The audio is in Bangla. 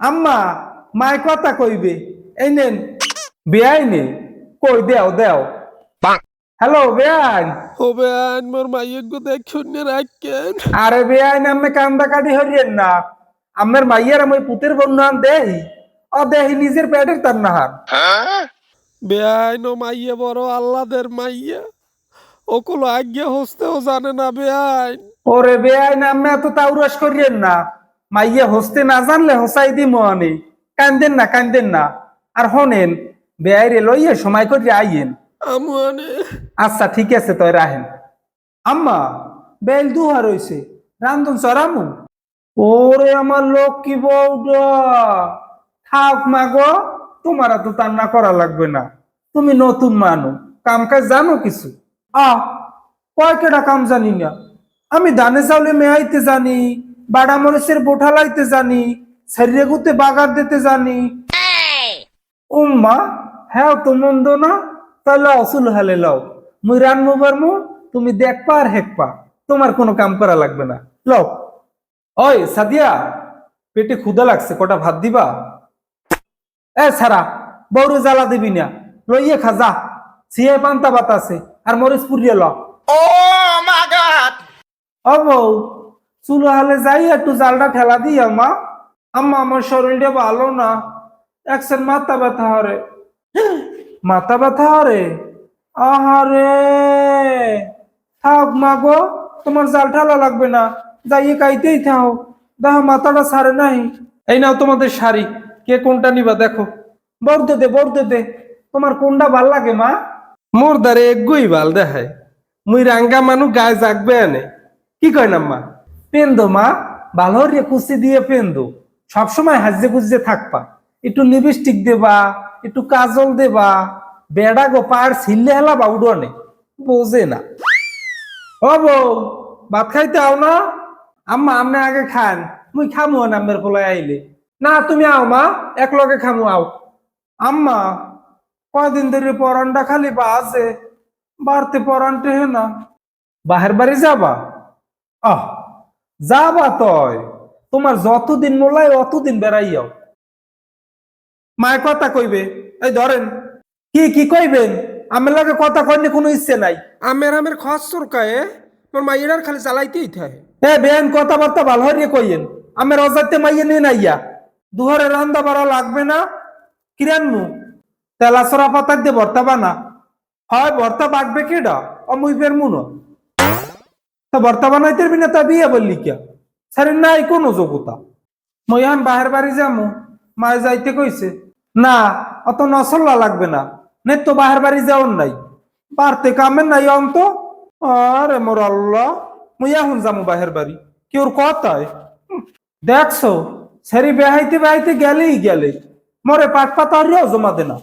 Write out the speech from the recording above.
আম্মা মায় কথা কইবে। এই নেন বেআই নে। কই দেও দেও। হ্যালো বেআইন হবে আইন মোর মাইয়ের গো দেখ শূন্য রাখেন আরে বেআইন আমি কান্দা কাটি হরিয়েন না। আমার মাইয়ার আমি পুতের বন্যান দেই। ও দেহি নিজের পেটের তার নাহার। বেআইন ও মাইয়ে বড় আল্লাদের মাইয়া। ওগুলো আজ্ঞা হস্তেও জানে না বেআইন ওরে বেআইন আমি এত তাউরাস করিয়েন না। মাইয়া হস্তে না জানলে হসাই দি মনে কান্দেন না কান্দেন না। আর হনেন বেআইরে লইয়ে সময় করে আইয়েন। আচ্ছা ঠিক আছে তই রাহেন। আম্মা বেল দুহা রইছে। রান্ধন চড়ামু? ওরে আমার লোক কি বউডা। থাক মাগো তোমার তো তান্না করা লাগবে না। তুমি নতুন মানু কাম কাজ জানো কিছু? আ কয় কেডা কাম জানি না। আমি ধানে চাউলে মেয়াইতে জানি। বাড়া মরিচের বোঠা লাইতে জানি শরীরে গুতে বাগার দিতে জানি। উম্মা হ্যাঁ তো মন্দ না? তাহলে অসুল হালে লও। মুই রানমু বারমু তুমি দেখপা আর হেকপা। তোমার কোনো কাম করা লাগবে না। লও। ওই সাদিয়া পেটে ক্ষুদা লাগছে কটা ভাত দিবা? এ সারা বৌরে জ্বালা দিবি না। লইয়ে খাজা সিয়ে পান্তা বাতাসে আর মরিচ পুরিয়ে ল ও বউ চুলো হালে যাই, একটু জালটা ঠেলা দিই আমা। আম্মা, আমার শরীরটা ভালো না। একসাথে মাথা ব্যথা হরে। মাথা ব্যথা হরে? আহারে! থাক মা গো, তোমার জাল ঠালা লাগবে না। যাইয়ে কাইতেই থাও। দেখো মাথাটা সারে নাই এই নাও তোমাদের শাড়ি। কে কোনটা নিবা দেখো। বর্দে দে বর্দে দে। তোমার কোনটা ভালো লাগে মা? মোর দ্বারে এগুই ভালো দেখায়। মুই রাঙ্গা মানু গায়ে জাগবে আনে। কি কয় না মা পেন্দো, মা। ভালো রে কুচি দিয়ে পেন্দো। সবসময় হাজে কুচে থাকবা। একটু লিপস্টিক দেবা, একটু কাজল দেবা। বেড়া গো পার ছিললে হেলা বা উডনে। বোঝে না। ও বউ, ভাত খাইতে আও না? আম্মা আমনে আগে খান। মুই খামু না আমের পোলায় আইলে। না, তুমি আও, মা। এক লগে খামু, আও। আম্মা, কয়দিন ধরে পরানটা খালি বা আছে। বাড়তে পরানটে হে না। বাহের বাড়ি যাবা? আহ। যাবা তয় তোমার যতদিন মোলায় অতদিন বেড়াইয়াও। মায়ের কথা কইবে? এই ধরেন কি কি কইবেন? আমার লাগে কথা কইনি কোনো ইচ্ছে নাই। আমের আমের খস সরকায়ে মোর মাইয়ের খালি চালাইতেই থাকে এ বেন কথাবার্তা ভালো হরিয়ে কইয়েন। আমের অজাতে মাইয়ে নিয়ে নাইয়া। দুহারে রান্দা বাড়া লাগবে না। কিরানমু তেলাসরা পাতা দিয়ে ভর্তা বানা। হয় ভর্তা বাটবে কেডা? অমুই বের মুনো? তা ভর্তা বানাইতে না তা বিয়ে বললি কিয়া সারি নাই কোনো যোগ্যতা মই এখন বাহের বাড়ি যামু মায়ে যাইতে কইছে না অত নসল্লা লাগবে না নে তো বাহের বাড়ি যাওয়ার নাই বাড়তে কামের নাই অন্ত? আরে মোর আল্লাহ মুই এখন যামু বাহের বাড়ি কেউর কথায়? হুম, দেখছ সেরি বেহাইতে বেহাইতে গেলেই গেলে মরে পাট পাতা জমা দে না।